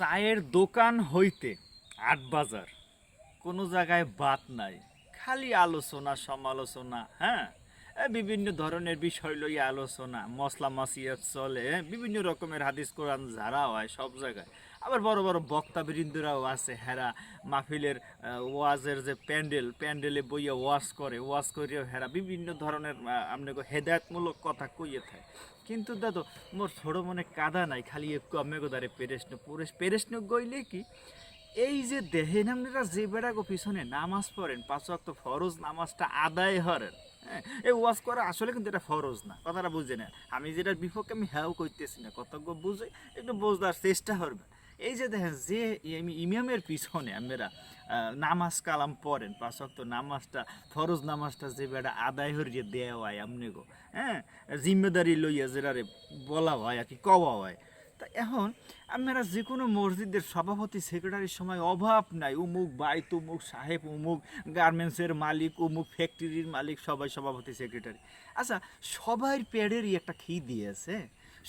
চায়ের দোকান হইতে আট বাজার। কোনো জায়গায় বাত নাই খালি আলোচনা সমালোচনা হ্যাঁ? বিভিন্ন ধরনের বিষয় লইয়া আলোচনা, মশলা মাসিয়াত চলে? বিভিন্ন রকমের হাদিস, কোরআন যারা হয় সব জায়গায় আবার বড় বড় বক্তা বৃন্দরাও আছে, হেরা মাহফিলের ওয়াজের যে প্যান্ডেল, প্যান্ডেলে বইয়া ওয়াজ করে, ওয়াজ করিয়া হেরা বিভিন্ন ধরনের আপনাকে হেদায়তমূলক কথা কইয়ে থাকে কিন্তু দাদু, মোর ছোট মনে কাদা নাই, খালি একটু আমেগো দারে পেরেশন, পুরেশ, পেরেশন গইলে কি এই যে দেহেন আপনারা যে বেড়াগো পিছনে নামাজ পড়েন, পাঁচ ওয়াক্ত ফরজ নামাজটা আদায় হরেন হ্যাঁ? এই ওয়াজ করা আসলে কিন্তু এটা ফরজ না, কথাটা বুঝে না আমি যেটার বিপক্ষে আমি হ্যাও করতেছি না, কতজ্ঞ বুঝে একটু বোঝার চেষ্টা করবে এই যে দেখেন, যে ইম- ইমামের পিছনে আমরা নামাজ কালাম পড়েন, পাঁচ ওয়াক্ত নামাজটা, ফরজ নামাজটা যে বেড়া আদায় হরিয়ে দেওয়া হয় আপনি গো হ্যাঁ? জিম্মেদারি লইয়া যেটারে বলা হয় আর কি, কওয়া হয়। তা এখন আপনারা যে কোনো মসজিদের সভাপতি, সেক্রেটারির সময় অভাব নাই। উমুক বাইত, উমুক সাহেব, উমুক গার্মেন্টসের মালিক, উমুক ফ্যাক্টরির মালিক, সবাই সভাপতি, সেক্রেটারি। আচ্ছা সবাই পেডেরই একটা খি দিয়েছে।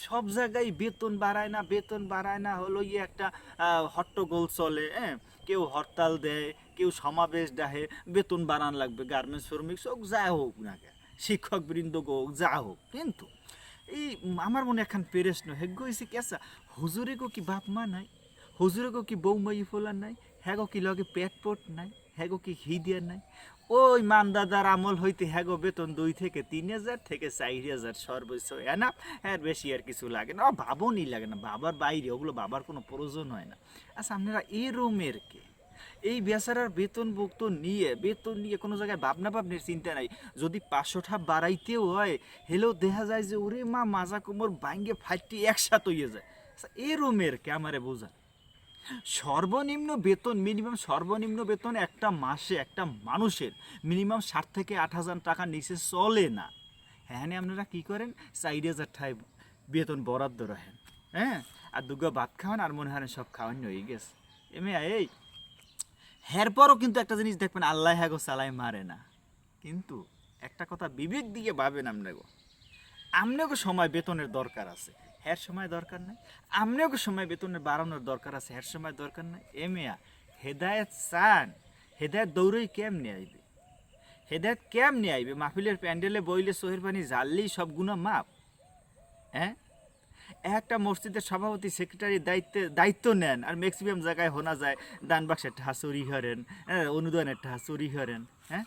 সব জায়গায় বেতন বাড়ায় না, বেতন বাড়ায় না হলো ইয়ে একটা হট্টগোল চলে হ্যাঁ কেউ হরতাল দেয়, কেউ সমাবেশ ডাহে, বেতন বাড়ান লাগবে, গার্মেন্টস শ্রমিক হোক যা হোক না কেন শিক্ষক বৃন্দ হোক, যা হোক, কিন্তু এই আমার মনে এখন পেরেস নো হেগ হয়েছে কেসা হুজুরে গো কি বাপ মা নাই? হুজুরে গো কি বৌমাই ফোলা নাই? হ্যাগো কি লগে পেট পট নাই? হ্যাগো কি ঘি দিয়া নাই? ওই মানদাদার আমল হইতে হ্যাগো বেতন দুই থেকে তিন হাজার থেকে চার হাজার সর্বোচ্চ এনা হ্যাঁ বেশি আর কিছু লাগে না। ভাবনই লাগে না। বাবার বাইরে, ওগুলো বাবার কোনো প্রয়োজন হয় না। আচ্ছা আপনারা এ রোমের কে? এই বেচারার বেতন ভুক্ত নিয়ে বেতন নিয়ে কোনো জায়গায় ভাবনা ভাবনের চিন্তা নাই। যদি পাঁচশোটা বাড়াইতেও হয় হেলেও দেখা যায় যে ওরে মা মাজা কোমর ভাঙ্গে ফাইটটি একসাথে হয়ে যায়। আচ্ছা, এ রোমের কে আমারে বোঝা সর্বনিম্ন বেতন মিনিমাম সর্বনিম্ন বেতন একটা মাসে একটা মানুষের মিনিমাম ষাট থেকে আট হাজার টাকা নিচে চলে না। হ্যাঁ আপনারা কি করেন? চার হাজার ঠাই বেতন বরাদ্দ রাখেন। হ্যাঁ? আর দুগো ভাত খাওয়ান আর মনে হয় সব খাওয়ান হয়ে গেছে। এমে এই। এরপরও কিন্তু একটা জিনিস দেখবেন, আল্লাহ হ্যাগো চালাই মারে না। কিন্তু একটা কথা বিবেক দিয়ে ভাবেন আপনাগো আমনেগো সময় বেতনের দরকার আছে। হ্যার সময় দরকার নাই। আমনেগো সময় বেতনের বাড়ানোর দরকার আছে। হ্যার সময় দরকার নাই। এমিয়া হেদায়েত চান। হেদায়েত দৌড়ই কেমনে আইবে? হেদায়েত কেমনে আইবে? মাহফিলের প্যান্ডেলে বইলে সোহের পানি জ্বাললেই সব গুণা মাপ হ্যাঁ? একটা মসজিদের সভাপতি সেক্রেটারি দায়িত্বে, দায়িত্ব নেন। আর ম্যাক্সিমাম জায়গায় হোনা যায় দান বাক্সের টাহা চুরি করেন হ্যাঁ অনুদানের টাহা চুরি করেন হ্যাঁ?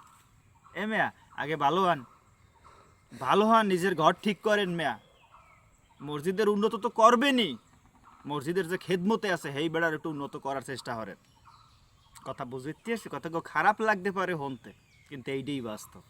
এ মেয়া, আগে ভালো হন। ভালো হন, নিজের ঘর ঠিক করেন মেয়া। মসজিদের উন্নত তো করবেনই। মসজিদের যে খেদমতে আছে সেই বেড়ার একটু উন্নত করার চেষ্টা করেন। কথা বুঝতে কথা খারাপ লাগতে পারে হনতে, কিন্তু এইটাই বাস্তব।